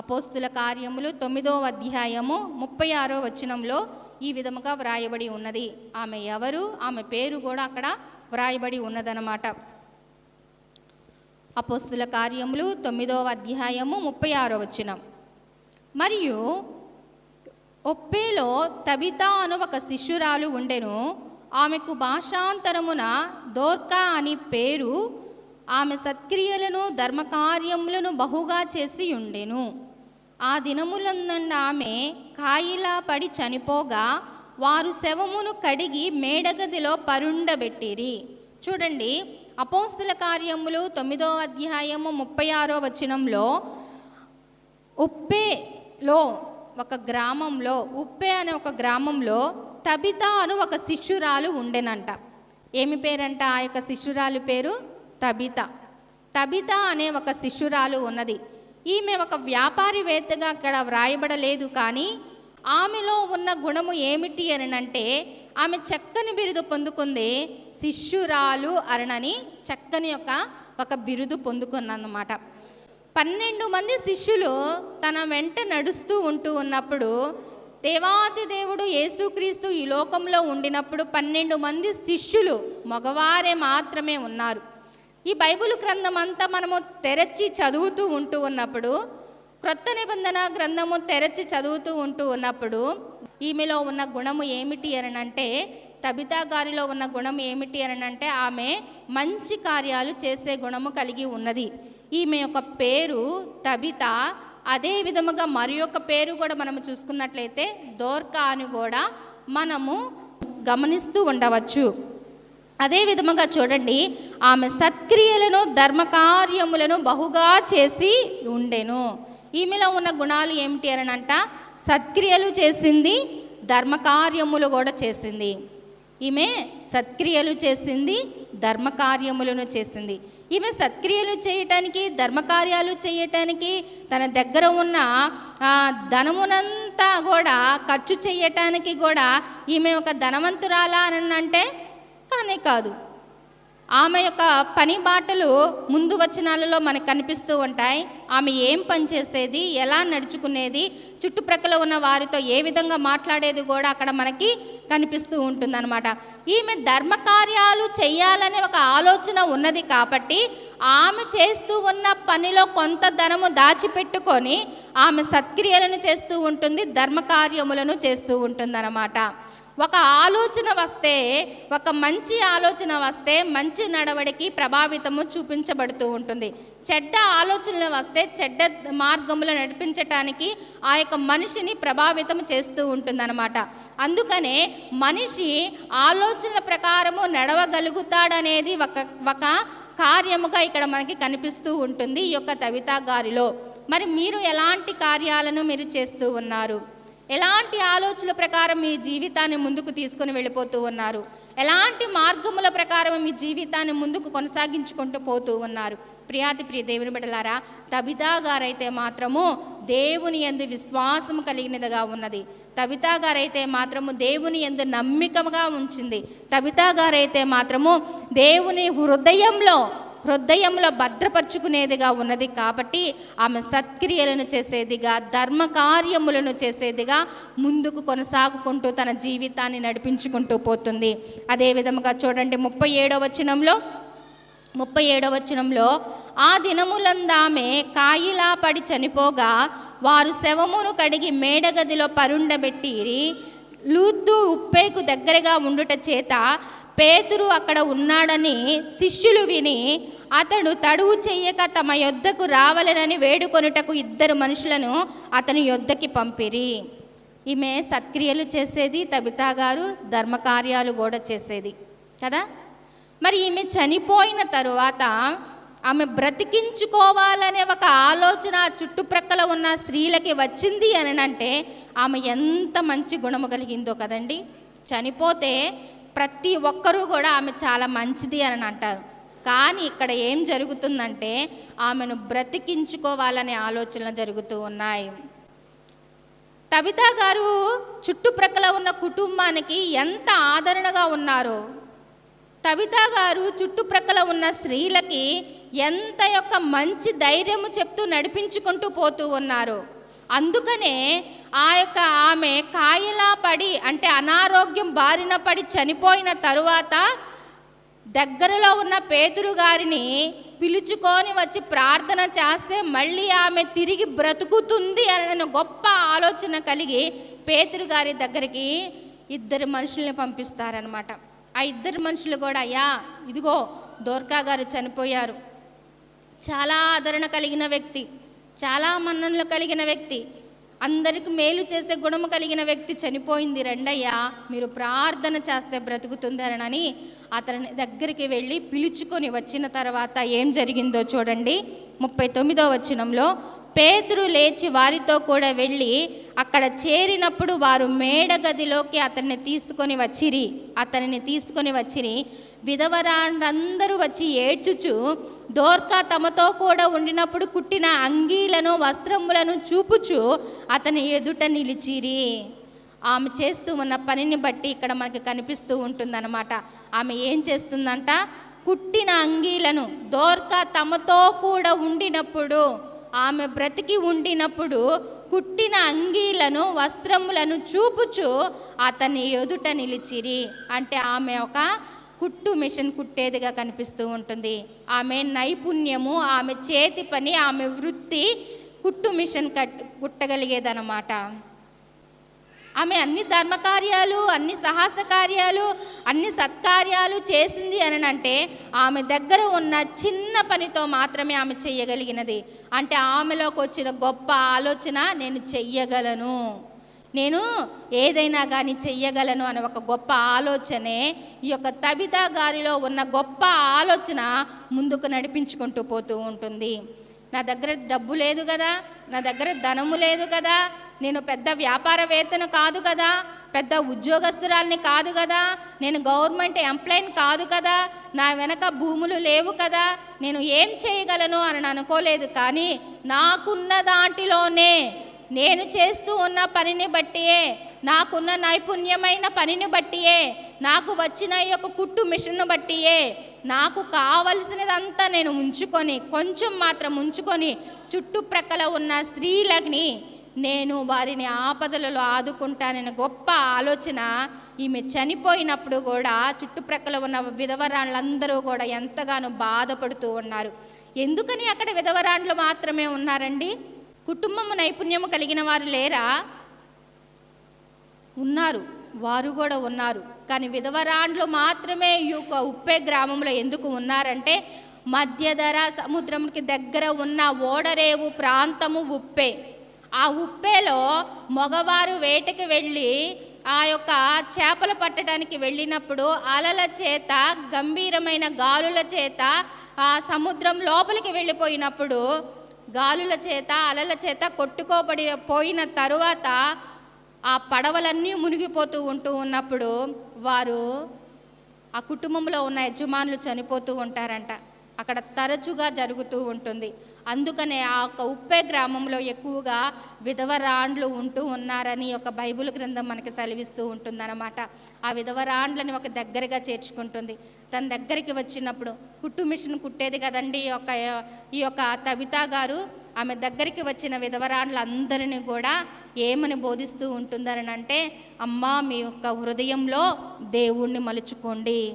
అపోస్తుల కార్యములు తొమ్మిదవ అధ్యాయము ముప్పై ఆరో వచనంలో ఈ విధముగా వ్రాయబడి ఉన్నది. ఆమె ఎవరు? ఆమె పేరు కూడా అక్కడ వ్రాయబడి ఉన్నదనమాట అపోస్తుల కార్యములు తొమ్మిదవ అధ్యాయము ముప్పై ఆరో వచనం. మరియు ఒప్పేలో తబిత అను ఒక శిష్యురాలు ఉండెను. ఆమెకు భాషాంతరమున దోర్కా అని పేరు ఆమె సత్క్రియలను ధర్మకార్యములను బహుగా చేసి ఉండెను. ఆ దినములందండ ఆమె కాయిలా పడి చనిపోగా వారు శవమును కడిగి మేడగదిలో పరుండబెట్టిరి. చూడండి అపోస్తుల కార్యములు తొమ్మిదో అధ్యాయము ముప్పై ఆరో వచనంలో ఉప్పేలో ఒక గ్రామంలో ఉప్పే అనే ఒక గ్రామంలో తబిత అను ఒక శిష్యురాలు ఉండెనంట. ఏమి పేరంట? ఆ యొక్క శిష్యురాలు పేరు తబిత. తబిత అనే ఒక శిష్యురాలు ఉన్నది. ఈమె ఒక వ్యాపారివేత్తగా అక్కడ వ్రాయబడలేదు కానీ ఆమెలో ఉన్న గుణము ఏమిటి అనంటే ఆమె చక్కని బిరుదు పొందుకుంది శిష్యురాలు అరణని చక్కని యొక్క ఒక బిరుదు పొందుకున్నమాట పన్నెండు మంది శిష్యులు తన వెంట నడుస్తూ ఉంటూ ఉన్నప్పుడు దేవాతి దేవుడు యేసుక్రీస్తు ఈ లోకంలో ఉండినప్పుడు పన్నెండు మంది శిష్యులు మగవారే మాత్రమే ఉన్నారు. ఈ బైబిల్ గ్రంథం అంతా మనము తెరచి చదువుతూ ఉంటూ ఉన్నప్పుడు క్రొత్త నిబంధన గ్రంథము తెరచి చదువుతూ ఉంటూ ఉన్నప్పుడు ఈమెలో ఉన్న గుణము ఏమిటి అనంటే తబితా గారిలో ఉన్న గుణం ఏమిటి అనంటే ఆమె మంచి కార్యాలు చేసే గుణము కలిగి ఉన్నది. ఈమె యొక్క పేరు తబిత. అదే విధముగా మరి యొక్క పేరు కూడా మనము చూసుకున్నట్లయితే దోర్కా అని కూడా మనము గమనిస్తూ ఉండవచ్చు. అదే విధముగా చూడండి ఆమె సత్క్రియలను ధర్మకార్యములను బహుగా చేసి ఉండెను. ఈమెలో ఉన్న గుణాలు ఏమిటి అని అంట సత్క్రియలు చేసింది ధర్మకార్యములు కూడా చేసింది. ఈమె సత్క్రియలు చేసింది ధర్మకార్యములను చేసింది. ఈమె సత్క్రియలు చేయటానికి ధర్మకార్యాలు చేయటానికి తన దగ్గర ఉన్న ధనమునంతా కూడా ఖర్చు చేయటానికి కూడా ఈమె ఒక ధనవంతురాలా అని అంటే అనే కాదు. ఆమె యొక్క పని బాటలు ముందు వచనాలలో మనకు కనిపిస్తూ ఉంటాయి. ఆమె ఏం పని చేసేది ఎలా నడుచుకునేది చుట్టుప్రక్కల ఉన్న వారితో ఏ విధంగా మాట్లాడేది కూడా అక్కడ మనకి కనిపిస్తూ ఉంటుందన్నమాట. ఈమె ధర్మకార్యాలు చేయాలనే ఒక ఆలోచన ఉన్నది కాబట్టి ఆమె చేస్తూ ఉన్న పనిలో కొంత ధనము దాచిపెట్టుకొని ఆమె సత్క్రియలను చేస్తూ ఉంటుంది ధర్మకార్యములను చేస్తూ ఉంటుందన్నమాట. ఒక ఆలోచన వస్తే ఒక మంచి ఆలోచన వస్తే మంచి నడవడికి ప్రభావితము చూపించబడుతూ ఉంటుంది. చెడ్డ ఆలోచనలు వస్తే చెడ్డ మార్గంలో నడిపించటానికి ఆ యొక్క మనిషిని ప్రభావితం చేస్తూ ఉంటుందన్నమాట. అందుకనే మనిషి ఆలోచనల ప్రకారము నడవగలుగుతాడనేది ఒక ఒక కార్యముగా ఇక్కడ మనకి కనిపిస్తూ ఉంటుంది ఈ యొక్క తవితా గారిలో. మరి మీరు ఎలాంటి కార్యాలను మీరు చేస్తూ ఉన్నారు? ఎలాంటి ఆలోచనల ప్రకారం మీ జీవితాన్ని ముందుకు తీసుకొని వెళ్ళిపోతూ ఉన్నారు? ఎలాంటి మార్గముల ప్రకారం మీ జీవితాన్ని ముందుకు కొనసాగించుకుంటూ పోతూ ఉన్నారు? ప్రియాతి ప్రియ దేవుని బిడలారా తబితా గారైతే మాత్రము దేవుని ఎందు విశ్వాసం కలిగినదిగా ఉన్నది. తబితా గారైతే మాత్రము దేవుని ఎందు నమ్మికముగా ఉంచింది. తబితా గారైతే మాత్రము దేవుని హృదయంలో హృదయంలో భద్రపరుచుకునేదిగా ఉన్నది కాబట్టి ఆమె సత్క్రియలను చేసేదిగా ధర్మ కార్యములను చేసేదిగా ముందుకు కొనసాగుకుంటూ తన జీవితాన్ని నడిపించుకుంటూ పోతుంది. అదే విధముగా చూడండి ముప్పై ఏడో వచనంలో ముప్పై ఏడవ వచనంలో ఆ దినములందామె కాయిలా పడి చనిపోగా వారు శవమును కడిగి మేడగదిలో పరుండబెట్టిరి. లూద్దు ఉప్పేకు దగ్గరగా ఉండుట చేత పేతురు అక్కడ ఉన్నాడని శిష్యులు విని అతడు తడువు చెయ్యక తమ యొద్దకు రావలనని వేడుకొనుటకు ఇద్దరు మనుషులను అతని యొద్దకి పంపిరి. ఈమె సత్క్రియలు చేసేది తబితా గారు ధర్మకార్యాలు కూడా చేసేది కదా? మరి ఈమె చనిపోయిన తరువాత ఆమె బ్రతికించుకోవాలనే ఒక ఆలోచన చుట్టుప్రక్కల ఉన్న స్త్రీలకి వచ్చింది అని అంటే ఆమె ఎంత మంచి గుణము కలిగిందో కదండి. చనిపోతే ప్రతి ఒక్కరూ కూడా ఆమె చాలా మంచిది అని అంటారు. కానీ ఇక్కడ ఏం జరుగుతుందంటే ఆమెను బ్రతికించుకోవాలనే ఆలోచనలు జరుగుతూ ఉన్నాయి. తబితా గారు చుట్టుప్రక్కల ఉన్న కుటుంబానికి ఎంత ఆదరణగా ఉన్నారో తబితా గారు చుట్టుప్రక్కల ఉన్న స్త్రీలకి ఎంత యొక్క మంచి ధైర్యము చెప్తూ నడిపించుకుంటూ పోతూ ఉన్నారు. అందుకనే ఆ యొక్క ఆమె కాయలా పడి అంటే అనారోగ్యం బారిన పడి చనిపోయిన తరువాత దగ్గరలో ఉన్న పేతురు గారిని పిలుచుకొని వచ్చి ప్రార్థన చేస్తే మళ్ళీ ఆమె తిరిగి బ్రతుకుతుంది అనే గొప్ప ఆలోచన కలిగి పేతురు గారి దగ్గరికి ఇద్దరు మనుషుల్ని పంపిస్తారనమాట ఆ ఇద్దరు మనుషులు కూడా అయ్యా ఇదిగో దోర్కా గారు చనిపోయారు. చాలా ఆదరణ కలిగిన వ్యక్తి చాలా మన్ననలు కలిగిన వ్యక్తి. అందరికి మేలు చేసే గుణము కలిగిన వ్యక్తి చనిపోయింది రెండయ్యా మీరు ప్రార్థన చేస్తే బ్రతుకుతుందనని అతని దగ్గరికి వెళ్ళి పిలుచుకొని వచ్చిన తర్వాత ఏం జరిగిందో చూడండి. ముప్పై తొమ్మిదో వచనంలో పేతురు లేచి వారితో కూడా వెళ్ళి అక్కడ చేరినప్పుడు వారు మేడ గదిలోకి అతన్ని తీసుకొని వచ్చిరి. అతనిని తీసుకొని వచ్చిరి. విధవరాండ్రందరూ వచ్చి ఏడ్చుచు దోర్కా తమతో కూడా ఉండినప్పుడు కుట్టిన అంగీలను వస్త్రములను చూపుచు అతని ఎదుట నిలిచిరి. ఆమె చేస్తూ ఉన్న పనిని బట్టి ఇక్కడ మనకి కనిపిస్తూ ఉంటుందన్నమాట. ఆమె ఏం చేస్తుందంట? కుట్టిన అంగీలను దోర్కా తమతో కూడా ఉండినప్పుడు ఆమె బ్రతికి ఉండినప్పుడు కుట్టిన అంగీలను వస్త్రములను చూపుచు అతని ఎదుట నిలిచిరి. అంటే ఆమె ఒక కుట్టు మిషన్ కుట్టేదిగా కనిపిస్తూ ఉంటుంది. ఆమె నైపుణ్యము ఆమె చేతి పని ఆమె వృత్తి కుట్టు మిషన్ కట్ కుట్టగలిగేదన్నమాట. ఆమె అన్ని ధర్మకార్యాలు అన్ని సాహస కార్యాలు అన్ని సత్కార్యాలు చేసింది అని అంటే ఆమె దగ్గర ఉన్న చిన్న పనితో మాత్రమే ఆమె చెయ్యగలిగినది. అంటే ఆమెలోకి వచ్చిన గొప్ప ఆలోచన నేను చెయ్యగలను. నేను ఏదైనా కానీ చెయ్యగలను అనే ఒక గొప్ప ఆలోచనే ఈ యొక్క తబితా గారిలో ఉన్న గొప్ప ఆలోచన ముందుకు నడిపించుకుంటూ పోతూ ఉంటుంది. నా దగ్గర డబ్బు లేదు కదా నా దగ్గర ధనము లేదు కదా నేను పెద్ద వ్యాపారవేత్తను కాదు కదా పెద్ద ఉద్యోగస్తురాల్ని కాదు కదా నేను గవర్నమెంట్ ఎంప్లాయీని కాదు కదా నా వెనక భూములు లేవు కదా నేను ఏం చేయగలను అని అనుకోలేదు. కానీ నాకున్న దాంట్లోనే నేను చేస్తూ ఉన్న పనిని బట్టియే నాకున్న నైపుణ్యమైన పనిని బట్టియే నాకు వచ్చిన ఈ యొక్క కుట్టు మిషన్ను బట్టియే నాకు కావలసినదంతా నేను ఉంచుకొని కొంచెం మాత్రం ఉంచుకొని చుట్టుప్రక్కల ఉన్న స్త్రీలని నేను వారిని ఆపదలలో ఆదుకుంటానని గొప్ప ఆలోచన. ఈమె చనిపోయినప్పుడు కూడా చుట్టుప్రక్కల ఉన్న విధవరాళ్ళందరూ కూడా ఎంతగానో బాధపడుతూ ఉన్నారు. ఎందుకని అక్కడ విధవరాండ్లు మాత్రమే ఉన్నారండి? కుటుంబము నైపుణ్యము కలిగిన వారు లేరా? ఉన్నారు. వారు కూడా ఉన్నారు. కానీ విధవరాండ్లు మాత్రమే ఈ యొక్క ఉప్పే గ్రామంలో ఎందుకు ఉన్నారంటే మధ్యధర సముద్రంకి దగ్గర ఉన్న ఓడరేవు ప్రాంతము ఉప్పే. ఆ ఉప్పేలో మగవారు వేటకి వెళ్ళి ఆ యొక్క చేపలు పట్టడానికి వెళ్ళినప్పుడు అలల చేత గంభీరమైన గాలుల చేత ఆ సముద్రం లోపలికి వెళ్ళిపోయినప్పుడు గాలుల చేత అలల చేత కొట్టుకోబడి పోయిన తరువాత ఆ పడవలన్నీ మునిగిపోతూ ఉంటూ ఉన్నప్పుడు వారు ఆ కుటుంబంలో ఉన్న యజమానులు చనిపోతూ ఉంటారంట. అక్కడ తరచుగా జరుగుతూ ఉంటుంది. అందుకనే ఆ యొక్క ఉప్పే గ్రామంలో ఎక్కువగా విధవరాండ్లు ఉంటూ ఉన్నారని ఒక బైబిల్ గ్రంథం మనకి సెలవిస్తూ ఉంటుందన్నమాట. ఆ విధవరాండ్లని ఒక దగ్గరగా చేర్చుకుంటుంది. తన దగ్గరికి వచ్చినప్పుడు కుట్టు మిషన్ కుట్టేది కదండి ఈ యొక్క ఈ యొక్క తబితా గారు ఆమె దగ్గరికి వచ్చిన విధవరాండ్లందరినీ కూడా ఏమని బోధిస్తూ ఉంటుందని అంటే అమ్మా మీ యొక్క హృదయంలో దేవుణ్ణి మలుచుకోండి.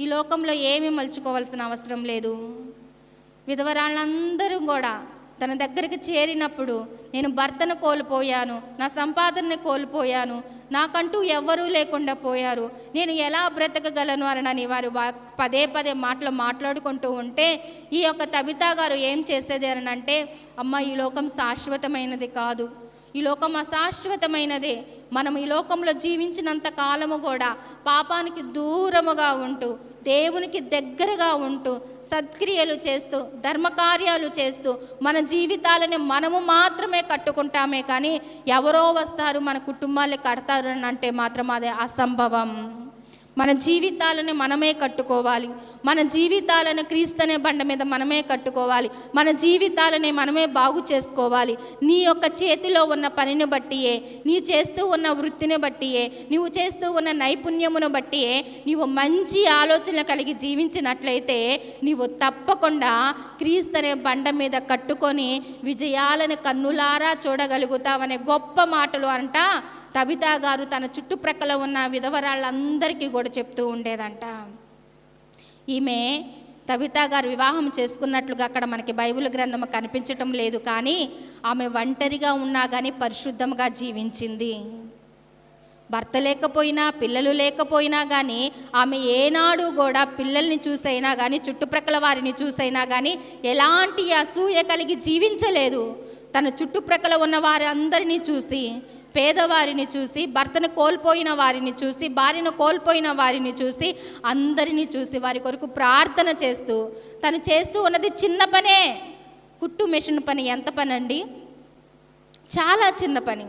ఈ లోకంలో ఏమి మలుచుకోవాల్సిన అవసరం లేదు. విధవరాళ్ళందరూ కూడా తన దగ్గరికి చేరినప్పుడు నేను భర్తను కోల్పోయాను నా సంపాదనని కోల్పోయాను నాకంటూ ఎవ్వరూ లేకుండా పోయారు. నేను ఎలా బ్రతకగలను అనని వారు పదే పదే మాటలు మాట్లాడుకుంటూ ఉంటే ఈ యొక్క తబితా గారు ఏం చేసేది అని అంటే అమ్మ ఈ లోకం శాశ్వతమైనది కాదు. ఈ లోకం అశాశ్వతమైనదే. మనం ఈ లోకంలో జీవించినంత కాలము కూడా పాపానికి దూరముగా ఉంటూ దేవునికి దగ్గరగా ఉంటూ సత్క్రియలు చేస్తూ ధర్మకార్యాలు చేస్తూ మన జీవితాలని మనము మాత్రమే కట్టుకుంటామే కానీ ఎవరో వస్తారు మన కుటుంబాలు కడతారు అని అంటే మాత్రం అది అసంభవం. మన జీవితాలను మనమే కట్టుకోవాలి. మన జీవితాలను క్రీస్తనే బండ మీద మనమే కట్టుకోవాలి. మన జీవితాలని మనమే బాగు చేసుకోవాలి. నీ యొక్క చేతిలో ఉన్న పనిని బట్టియే నీ చేస్తూ ఉన్న వృత్తిని బట్టియే నీవు చేస్తూ ఉన్న నైపుణ్యమును బట్టియే నీవు మంచి ఆలోచన కలిగి జీవించినట్లయితే నీవు తప్పకుండా క్రీస్తనే బండ మీద కట్టుకొని విజయాలను కన్నులారా చూడగలుగుతావనే గొప్ప మాటలు అంట తబితా గారు తన చుట్టుప్రక్కల ఉన్న విధవరాళ్ళందరికీ కూడా చెప్తూ ఉండేదంట. ఈమె తబితా గారు వివాహం చేసుకున్నట్లుగా అక్కడ మనకి బైబిల్ గ్రంథం కనిపించటం లేదు కానీ ఆమె ఒంటరిగా ఉన్నా కానీ పరిశుద్ధంగా జీవించింది. భర్త లేకపోయినా పిల్లలు లేకపోయినా కానీ ఆమె ఏనాడు కూడా పిల్లల్ని చూసైనా కానీ చుట్టుప్రక్కల వారిని చూసైనా కానీ ఎలాంటి అసూయ కలిగి జీవించలేదు. తన చుట్టుప్రక్కల ఉన్న వారందరినీ చూసి పేదవారిని చూసి భర్తను కోల్పోయిన వారిని చూసి భార్యను కోల్పోయిన వారిని చూసి అందరినీ చూసి వారి కొరకు ప్రార్థన చేస్తూ తను చేస్తూ ఉన్నది చిన్న పనే. కుట్టు మెషిన్ పని ఎంత పని అండి చాలా చిన్న పని.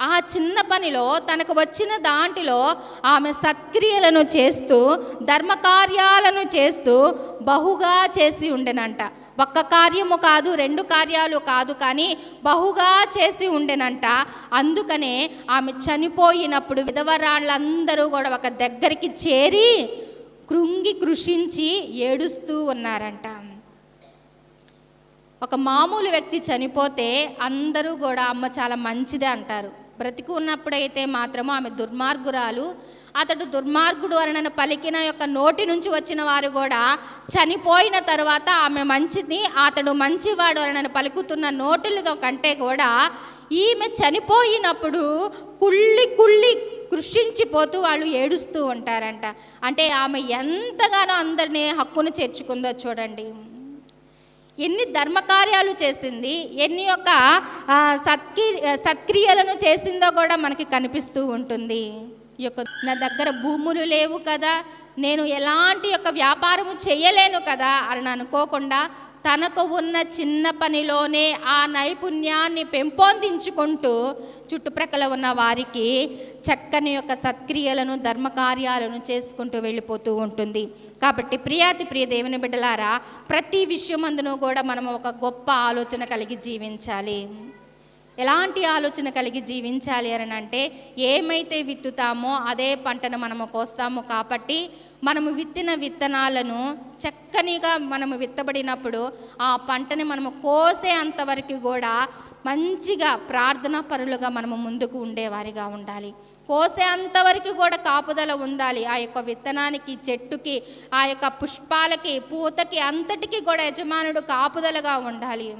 ఆ చిన్న పనిలో తనకు వచ్చిన దాంట్లో ఆమె సత్క్రియలను చేస్తూ ధర్మకార్యాలను చేస్తూ బహుగా చేసి ఉండెనంట. ఒక్క కార్యము కాదు రెండు కార్యాలు కాదు కానీ బహుగా చేసి ఉండెనంట. అందుకనే ఆమె చనిపోయినప్పుడు విధవరాళ్ళందరూ కూడా ఒక దగ్గరికి చేరి కృంగి కృషించి ఏడుస్తూ ఉన్నారంట. ఒక మామూలు వ్యక్తి చనిపోతే అందరూ కూడా అమ్మ చాలా మంచిదే అంటారు. బ్రతికి ఉన్నప్పుడైతే మాత్రము ఆమె దుర్మార్గురాలు. అతడు దుర్మార్గుడు అని పలికిన యొక్క నోటి నుంచి వచ్చిన వారు కూడా చనిపోయిన తర్వాత ఆమె మంచిది అతడు మంచివాడు అని పలుకుతున్న నోటులతో కంటే కూడా ఈమె చనిపోయినప్పుడు కుళ్ళి కుళ్ళి కృషించిపోతూ వాళ్ళు ఏడుస్తూ ఉంటారంట. అంటే ఆమె ఎంతగానో అందరినీ హక్కును చేర్చుకుందో చూడండి. ఎన్ని ధర్మకార్యాలు చేసింది ఎన్ని యొక్క ఆ, సత్కి సత్క్రియలను చేసిందో కూడా మనకి కనిపిస్తూ ఉంటుంది. ఈ యొక్క నా దగ్గర భూములు లేవు కదా నేను ఎలాంటి యొక్క వ్యాపారము చేయలేను కదా అని అనుకోకుండా తనకు ఉన్న చిన్న పనిలోనే ఆ నైపుణ్యాన్ని పెంపొందించుకుంటూ చుట్టుప్రక్కల ఉన్న వారికి చక్కని యొక్క సత్క్రియలను ధర్మకార్యాలను చేసుకుంటూ వెళ్ళిపోతూ ఉంటుంది. కాబట్టి ప్రియాతి ప్రియ దేవుని బిడ్డలారా ప్రతి విషయమందును కూడా మనం ఒక గొప్ప ఆలోచన కలిగి జీవించాలి. ఎలాంటి ఆలోచన కలిగి జీవించాలి అని అంటే ఏమైతే విత్తుతామో అదే పంటను మనము కోస్తాము కాబట్టి మనము విత్తిన విత్తనాలను చక్కనిగా మనము విత్తబడినప్పుడు ఆ పంటని మనము కోసే అంతవరకు కూడా మంచిగా ప్రార్థనా పరులుగా మనము ముందుకు ఉండేవారిగా ఉండాలి. కోసే అంతవరకు కూడా కాపుదల ఉండాలి. ఆ యొక్క విత్తనానికి చెట్టుకి ఆ యొక్క పుష్పాలకి పూతకి అంతటికి కూడా యజమానుడు కాపుదలగా ఉండాలి.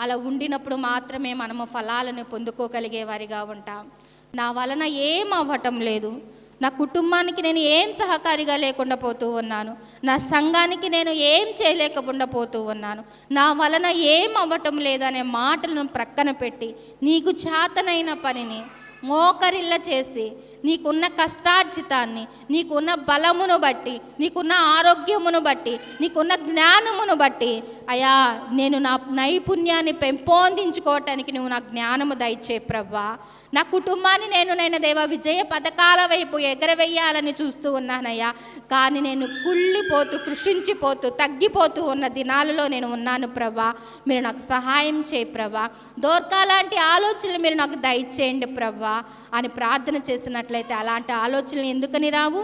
అలా ఉండినప్పుడు మాత్రమే మనము ఫలాలను పొందుకోగలిగే వారిగా ఉంటాం. నా వలన ఏం అవ్వటం లేదు. నా కుటుంబానికి నేను ఏం సహకారిగా లేకుండా పోతూ ఉన్నాను. నా సంఘానికి నేను ఏం చేయలేకుండా పోతూ ఉన్నాను. నా వలన ఏం అవ్వటం లేదనే మాటలను ప్రక్కన పెట్టి నీకు చేతనైన పనిని మోకరిల్ల చేసి నీకున్న కష్టార్జితాన్ని నీకున్న బలమును బట్టి నీకున్న ఆరోగ్యమును బట్టి నీకున్న జ్ఞానమును బట్టి అయా నేను నా నైపుణ్యాన్ని పెంపొందించుకోవటానికి నువ్వు నా జ్ఞానము దయచే ప్రభా. నా కుటుంబాన్ని నేను నేను దేవ విజయ పథకాల వైపు ఎగరవేయాలని చూస్తూ ఉన్నానయ్యా. కానీ నేను కుళ్ళిపోతూ కృషించిపోతూ తగ్గిపోతూ ఉన్న దినాలలో నేను ఉన్నాను ప్రభా. మీరు నాకు సహాయం చేయి ప్రభా. దోర్కా లాంటి ఆలోచనలు మీరు నాకు దయచేయండి ప్రభా అని ప్రార్థన చేసినట్లయితే అలాంటి ఆలోచనలు ఎందుకని రావు?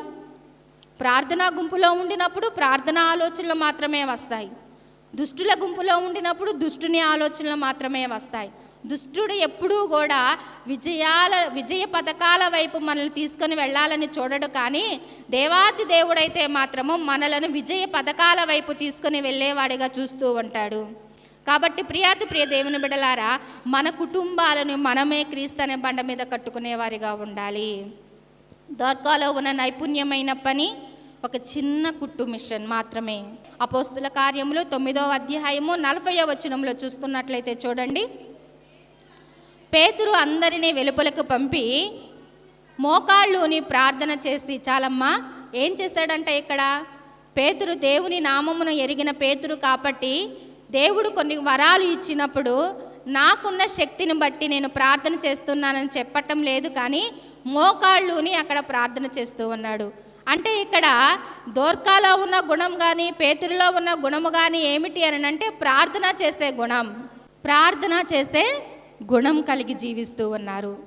ప్రార్థనా గుంపులో ఉండినప్పుడు ప్రార్థనా ఆలోచనలు మాత్రమే వస్తాయి. దుష్టుల గుంపులో ఉండినప్పుడు దుష్టుని ఆలోచనలు మాత్రమే వస్తాయి. దుష్టుడు ఎప్పుడూ కూడా విజయాల విజయ పథకాల వైపు మనల్ని తీసుకొని వెళ్ళాలని చూడడు కానీ దేవాతి దేవుడైతే మాత్రము మనలను విజయ పథకాల వైపు తీసుకొని వెళ్ళేవాడిగా చూస్తూ ఉంటాడు. కాబట్టి ప్రియాతి ప్రియ దేవుని బిడలారా మన కుటుంబాలను మనమే క్రీస్తు అనే బండ మీద కట్టుకునేవారిగా ఉండాలి. దర్గాలో ఉన్న నైపుణ్యమైన పని ఒక చిన్న కుట్టు మిషన్ మాత్రమే. అపోస్తుల కార్యములు తొమ్మిదవ అధ్యాయము నలభైవ వచనంలో చూసుకున్నట్లయితే చూడండి. పేతురు అందరినీ వెలుపలకు పంపి మోకాళ్ళుని ప్రార్థన చేసి చాలమ్మా ఏం చేశాడంట ఇక్కడ? పేతురు దేవుని నామమును ఎరిగిన పేతురు కాబట్టి దేవుడు కొన్ని వరాలు ఇచ్చినప్పుడు నాకున్న శక్తిని బట్టి నేను ప్రార్థన చేస్తున్నానని చెప్పటం లేదు కానీ మోకాళ్ళుని అక్కడ ప్రార్థన చేస్తూ ఉన్నాడు. అంటే ఇక్కడ దోర్కాలో ఉన్న గుణం కానీ పేతురులో ఉన్న గుణము కానీ ఏమిటి అని అంటే ప్రార్థన చేసే గుణం. ప్రార్థన చేసే గుణం కలిగి జీవిస్తూ ఉన్నారు.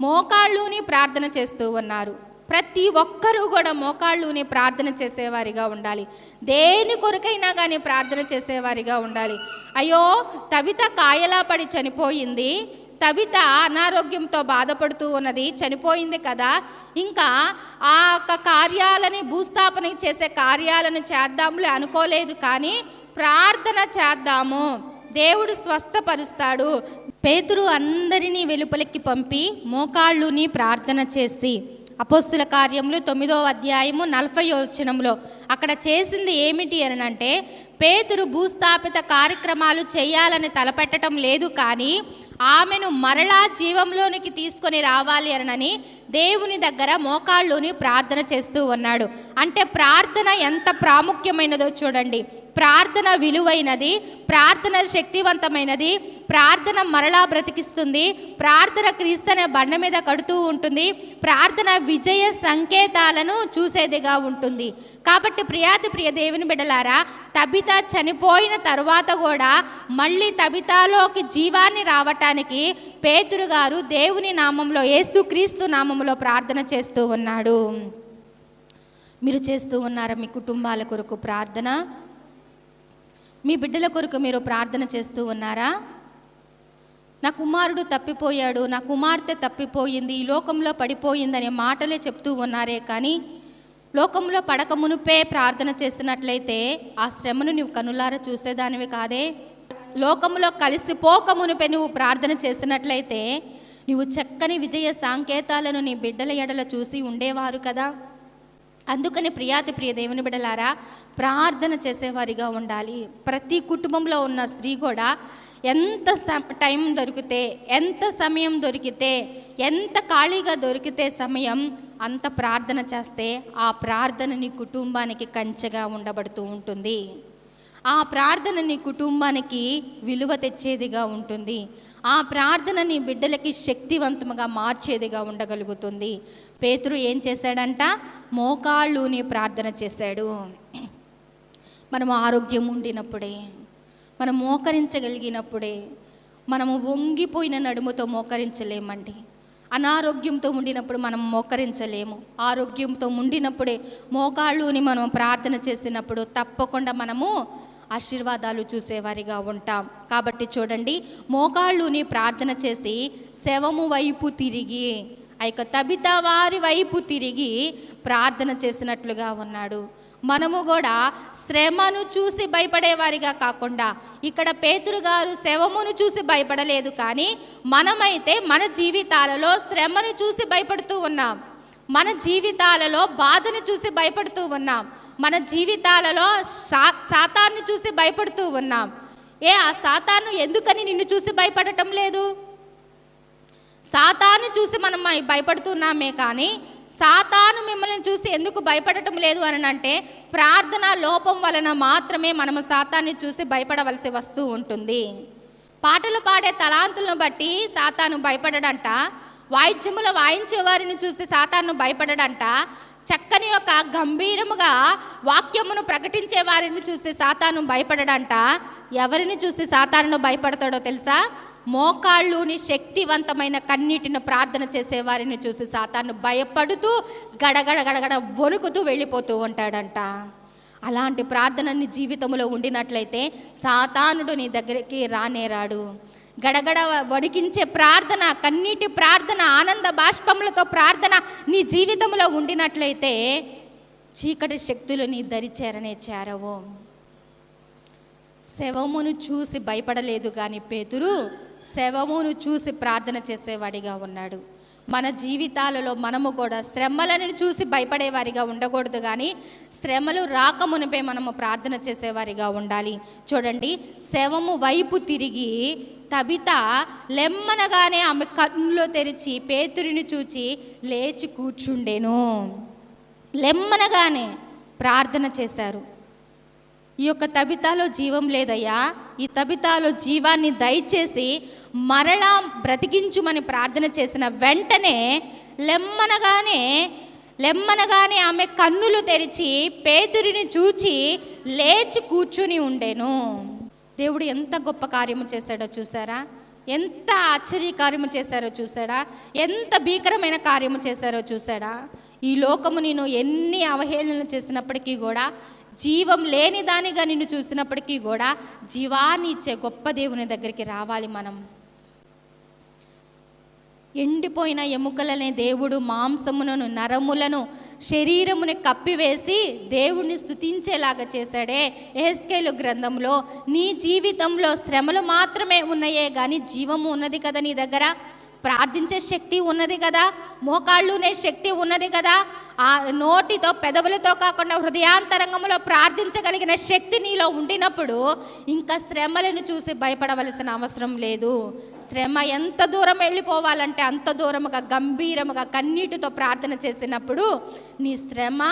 మోకాళ్ళుని ప్రార్థన చేస్తూ ఉన్నారు. ప్రతి ఒక్కరూ కూడా మోకాళ్ళుని ప్రార్థన చేసేవారిగా ఉండాలి. దేని కొరకైనా కానీ ప్రార్థన చేసేవారిగా ఉండాలి. అయ్యో తవిత కాయలా పడి చనిపోయింది. తవిత అనారోగ్యంతో బాధపడుతూ ఉన్నది. చనిపోయింది కదా. ఇంకా ఆ యొక్క కార్యాలని భూస్థాపన చేసే కార్యాలను చేద్దాంలే అనుకోలేదు కానీ ప్రార్థన చేద్దాము. దేవుడు స్వస్థపరుస్తాడు. పేతురు అందరినీ వెలుపలికి పంపి మోకాళ్ళుని ప్రార్థన చేసి అపోస్తుల కార్యములు తొమ్మిదో అధ్యాయము నలభై వచనంలో అక్కడ చేసింది ఏమిటి అని అంటే పేతురు భూస్థాపిత కార్యక్రమాలు చేయాలని తలపెట్టడం లేదు కానీ ఆమెను మరలా జీవంలోనికి తీసుకొని రావాలి అనని దేవుని దగ్గర మోకాళ్ళుని ప్రార్థన చేస్తూ ఉన్నాడు. అంటే ప్రార్థన ఎంత ప్రాముఖ్యమైనదో చూడండి. ప్రార్థన విలువైనది ప్రార్థన శక్తివంతమైనది ప్రార్థన మరలా బ్రతికిస్తుంది ప్రార్థన క్రీస్తనే బండ మీద కడుతూ ఉంటుంది ప్రార్థన విజయ సంకేతాలను చూసేదిగా ఉంటుంది. కాబట్టి ప్రియాతి ప్రియ దేవుని బిడ్డలారా తబిత చనిపోయిన తర్వాత కూడా మళ్ళీ తబితాలోకి జీవాన్ని రావటానికి పేతురు గారు దేవుని నామంలో యేసు క్రీస్తు నామంలో ప్రార్థన చేస్తూ ఉన్నాడు. మీరు చేస్తూ ఉన్నారా మీ కుటుంబాల కొరకు ప్రార్థన? మీ బిడ్డల కొరకు మీరు ప్రార్థన చేస్తూ ఉన్నారా? నా కుమారుడు తప్పిపోయాడు నా కుమార్తె తప్పిపోయింది ఈ లోకంలో పడిపోయిందనే మాటలే చెప్తూ ఉన్నారే కానీ లోకంలో పడక మునుపే ప్రార్థన చేసినట్లయితే ఆ శ్రమను నువ్వు కనులారా చూసేదానివి కాదే? లోకంలో కలిసిపోకమునుపై నువ్వు ప్రార్థన చేసినట్లయితే నువ్వు చక్కని విజయ సాంకేతాలను నీ బిడ్డల ఎడల చూసి ఉండేవారు కదా. అందుకని ప్రియాతి ప్రియ దేవుని బిడలారా ప్రార్థన చేసేవారిగా ఉండాలి. ప్రతి కుటుంబంలో ఉన్న స్త్రీ కూడా ఎంత స- టైం దొరికితే ఎంత సమయం దొరికితే ఎంత ఖాళీగా దొరికితే సమయం అంత ప్రార్థన చేస్తే ఆ ప్రార్థన నీ కుటుంబానికి కంచెగా ఉండబడుతూ ఉంటుంది. ఆ ప్రార్థన నీ కుటుంబానికి విలువ తెచ్చేదిగా ఉంటుంది. ఆ ప్రార్థన నీ బిడ్డలకి శక్తివంతంగా మార్చేదిగా ఉండగలుగుతుంది. పేతురు ఏం చేశాడంట? మోకాళ్ళుని ప్రార్థన చేశాడు. మనం ఆరోగ్యం ఉండినప్పుడే మనం మోకరించగలిగినప్పుడే మనము వంగిపోయిన నడుముతో మోకరించలేమండి. అనారోగ్యంతో ఉండినప్పుడు మనం మోకరించలేము. ఆరోగ్యంతో ఉండినప్పుడే మోకాళ్ళుని మనం ప్రార్థన చేసినప్పుడు తప్పకుండా మనము ఆశీర్వాదాలు చూసేవారిగా ఉంటాం. కాబట్టి చూడండి మోకాళ్ళుని ప్రార్థన చేసి శవము వైపు తిరిగి ఆ యొక్క తబిత వారి వైపు తిరిగి ప్రార్థన చేసినట్లుగా ఉన్నాడు. మనము కూడా శ్రమను చూసి భయపడేవారిగా కాకుండా ఇక్కడ పేతురు గారు శవమును చూసి భయపడలేదు కానీ మనమైతే మన జీవితాలలో శ్రమను చూసి భయపడుతూ ఉన్నాం. మన జీవితాలలో బాధను చూసి భయపడుతూ ఉన్నాం. మన జీవితాలలో సా సాతాన్ని చూసి భయపడుతూ ఉన్నాం. ఏ ఆ సాతాను ఎందుకని నిన్ను చూసి భయపడటం లేదు? సాతాను చూసి మనం భయపడుతున్నామే కానీ సాతాను మిమ్మల్ని చూసి ఎందుకు భయపడటం లేదు అని అంటే ప్రార్థన లోపం వలన మాత్రమే మనము సాతాన్ని చూసి భయపడవలసి వస్తూ ఉంటుంది. పాటలు పాడే తలాంతులను బట్టి సాతాను భయపడడంట. వాయిద్యములు వాయించే వారిని చూసి సాతాను భయపడడంట. చక్కని యొక్క గంభీరముగా వాక్యమును ప్రకటించే వారిని చూసి సాతాను భయపడడంట. ఎవరిని చూసి సాతాను భయపడతాడో తెలుసా? మోకాళ్ళుని శక్తివంతమైన కన్నీటిని ప్రార్థన చేసే వారిని చూసి సాతాను భయపడుతూ గడగడ గడగడ వణుకుతూ వెళ్ళిపోతూ ఉంటాడంట. అలాంటి ప్రార్థన నీ జీవితంలో ఉండినట్లయితే సాతానుడు నీ దగ్గరికి రానేరాడు. గడగడ వడికించే ప్రార్థన కన్నీటి ప్రార్థన ఆనంద బాష్పములతో ప్రార్థన నీ జీవితంలో ఉండినట్లయితే చీకటి శక్తులు నీ దరి చేరనే చేరవు. శవమును చూసి భయపడలేదు కానీ పేతురు శవమును చూసి ప్రార్థన చేసేవాడిగా ఉన్నాడు. మన జీవితాలలో మనము కూడా శ్రమలను చూసి భయపడేవారిగా ఉండకూడదు కానీ శ్రమలు రాకమునిపై మనము ప్రార్థన చేసేవారిగా ఉండాలి. చూడండి శవము వైపు తిరిగి తబిత లెమ్మనగానే ఆమె కన్నులో తెరిచి పేతురిని చూచి లేచి కూర్చుండెను. లెమ్మనగానే ప్రార్థన చేశారు. ఈ యొక్క తబితాలో జీవం లేదయ్యా ఈ తబితాలో జీవాన్ని దయచేసి మరలా బ్రతికించుమని ప్రార్థన చేసిన వెంటనే లెమ్మనగానే లెమ్మనగానే ఆమె కన్నులు తెరిచి పేతురిని చూచి లేచి కూర్చుని ఉండెను. దేవుడు ఎంత గొప్ప కార్యము చేశాడో చూసారా ఎంత ఆశ్చర్యకార్యము చేశారో చూసాడా ఎంత భీకరమైన కార్యము చేశారో చూసాడా ఈ లోకము నేను ఎన్ని అవహేళన చేసినప్పటికీ కూడా జీవం లేని దానిగా నిన్ను చూసినప్పటికీ కూడా జీవాన్ని ఇచ్చే గొప్ప దేవుని దగ్గరికి రావాలి మనం. ఎండిపోయిన ఎముకలనే దేవుడు మాంసములను నరములను శరీరముని కప్పివేసి దేవుణ్ణి స్థుతించేలాగా చేశాడే. ఎహెస్కేలు గ్రంథంలో నీ జీవితంలో శ్రమలు మాత్రమే ఉన్నాయే కానీ జీవము ఉన్నది కదా నీ దగ్గర? ప్రార్థించే శక్తి ఉన్నది కదా? మోకాళ్ళునే శక్తి ఉన్నది కదా? ఆ నోటితో పెదవులతో కాకుండా హృదయాంతరంగంలో ప్రార్థించగలిగిన శక్తి నీలో ఉండినప్పుడు ఇంకా శ్రమలను చూసి భయపడవలసిన అవసరం లేదు. శ్రమ ఎంత దూరం వెళ్ళిపోవాలంటే అంత దూరముగా గంభీరముగా కన్నీటితో ప్రార్థన చేసినప్పుడు నీ శ్రమ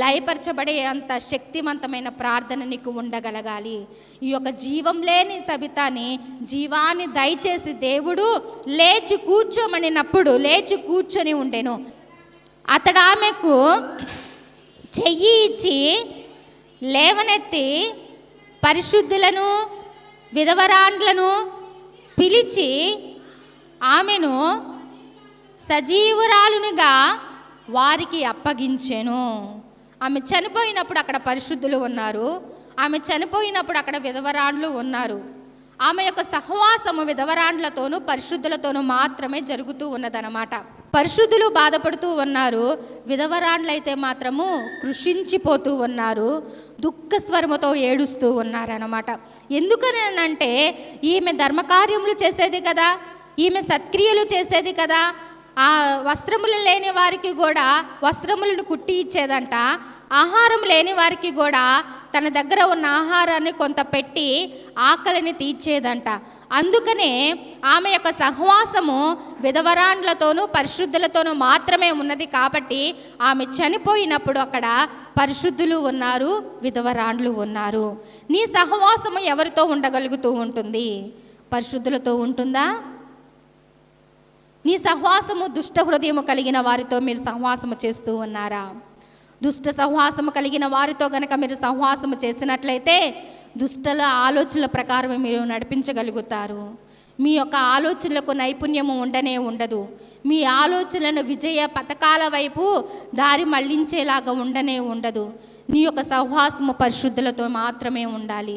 లయపరచబడే అంత శక్తివంతమైన ప్రార్థన నీకు ఉండగలగాలి. ఈ యొక్క జీవం లేని తబితాని జీవాన్ని దయచేసి దేవుడు లేచి కూర్చోమనినప్పుడు లేచి కూర్చొని ఉండెను. అతడు ఆమెకు చెయ్యి ఇచ్చి లేవనెత్తి పరిశుద్ధులను విధవరాండ్లను పిలిచి ఆమెను సజీవురాలునిగా వారికి అప్పగించెను. ఆమె చనిపోయినప్పుడు అక్కడ పరిశుద్ధులు ఉన్నారు. ఆమె చనిపోయినప్పుడు అక్కడ విధవరాండ్లు ఉన్నారు. ఆమె యొక్క సహవాసము విధవరాండ్లతోనూ పరిశుద్ధులతోనూ మాత్రమే జరుగుతూ ఉన్నదన్నమాట. పరిశుద్ధులు బాధపడుతూ ఉన్నారు. విధవరాండ్లైతే మాత్రము కృషించిపోతూ ఉన్నారు. దుఃఖ స్వరముతో ఏడుస్తూ ఉన్నారన్నమాట. ఎందుకనంటే ఈమె ధర్మకార్యములు చేసేది కదా ఈమె సత్క్రియలు చేసేది కదా ఆ వస్త్రములు లేని వారికి కూడా వస్త్రములను కుట్టి ఇచ్చేదంట. ఆహారం లేని వారికి కూడా తన దగ్గర ఉన్న ఆహారాన్ని కొంత పెట్టి ఆకలిని తీర్చేదంట. అందుకనే ఆమె యొక్క సహవాసము విధవరాండ్లతోనూ పరిశుద్ధులతోనూ మాత్రమే ఉన్నది కాబట్టి ఆమె చనిపోయినప్పుడు అక్కడ పరిశుద్ధులు ఉన్నారు విధవరాండ్లు ఉన్నారు. నీ సహవాసము ఎవరితో ఉండగలుగుతూ ఉంటుంది? పరిశుద్ధులతో ఉంటుందా? నీ సహవాసము దుష్ట హృదయము కలిగిన వారితో మీరు సహవాసము చేస్తూ ఉన్నారా? దుష్ట సహవాసము కలిగిన వారితో గనక మీరు సహవాసము చేసినట్లయితే దుష్టల ఆలోచనల ప్రకారం మీరు నడిపించగలుగుతారు. మీ యొక్క ఆలోచనలకు నైపుణ్యము ఉండనే ఉండదు. మీ ఆలోచనలను విజయ పథకాల వైపు దారి మళ్ళించేలాగా ఉండనే ఉండదు. నీ యొక్క సహవాసము పరిశుద్ధులతో మాత్రమే ఉండాలి.